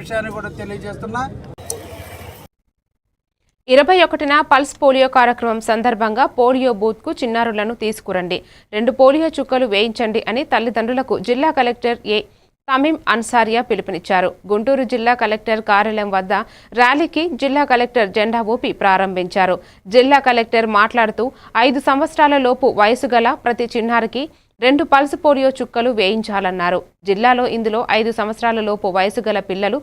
విషయాన్ని కూడా తెలియజేస్తున్నా. ఇరవై ఒకటిన పల్స్ పోలియో కార్యక్రమం సందర్భంగా పోలియో బూత్కు చిన్నారులను తీసుకురండి. రెండు పోలియో చుక్కలు వేయించండి అని తల్లిదండ్రులకు జిల్లా కలెక్టర్ ఏ తమీం అన్సారియా పిలుపునిచ్చారు. గుంటూరు జిల్లా కలెక్టర్ కార్యాలయం వద్ద ర్యాలీకి జిల్లా కలెక్టర్ జెండా ఊపి ప్రారంభించారు. జిల్లా కలెక్టర్ మాట్లాడుతూ ఐదు సంవత్సరాల లోపు వయసు గల ప్రతి చిన్నారికి రెండు పల్స్ పోలియో చుక్కలు వేయించాలన్నారు. జిల్లాలో ఇందులో ఐదు సంవత్సరాల లోపు వయసు గల పిల్లలు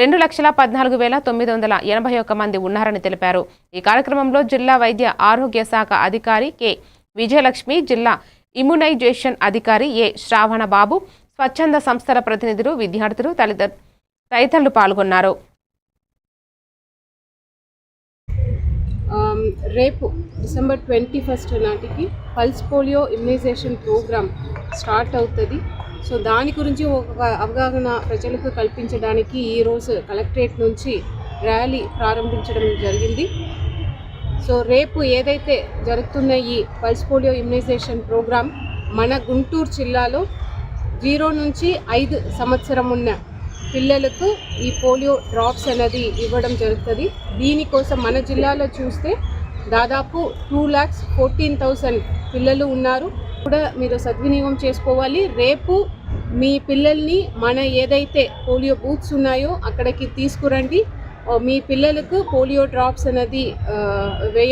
రెండు లక్షల పద్నాలుగు వేల తొమ్మిది వందల ఎనభై ఒక్క మంది ఉన్నారని తెలిపారు. ఈ కార్యక్రమంలో జిల్లా వైద్య ఆరోగ్య శాఖ అధికారి కె. విజయలక్ష్మి జిల్లా ఇమ్యునైజేషన్ అధికారి ఏ శ్రావణ బాబు స్వచ్ఛంద సంస్థల ప్రతినిధులు విద్యార్థులు తదితరులు పాల్గొన్నారు. రేపు డిసెంబర్ ట్వంటీ ఫస్ట్ నాటికి pulse polio immunization programme start అవుతుంది. సో దాని గురించి ఒక అవగాహన ప్రజలకు కల్పించడానికి ఈరోజు కలెక్టరేట్ నుంచి ర్యాలీ ప్రారంభించడం జరిగింది. సో రేపు ఏదైతే జరుగుతున్న ఈ పల్స్ పోలియో ఇమ్యునైజేషన్ ప్రోగ్రామ్ మన గుంటూరు జిల్లాలో జీరో నుంచి ఐదు సంవత్సరం ఉన్న పిల్లలకు ఈ పోలియో డ్రాప్స్ అనేది ఇవ్వడం జరుగుతుంది. దీనికోసం మన జిల్లాలో చూస్తే దాదాపు టూ ల్యాక్స్ ఫోర్టీన్ థౌసండ్ పిల్లలు ఉన్నారు. కూడా మీరు సద్వినియోగం చేసుకోవాలి. రేపు మీ పిల్లల్ని మన ఏదైతే పోలియో బూత్స్ ఉన్నాయో అక్కడికి తీసుకురండి. మీ పిల్లలకు పోలియో డ్రాప్స్ అనేది వేయ వేయండి.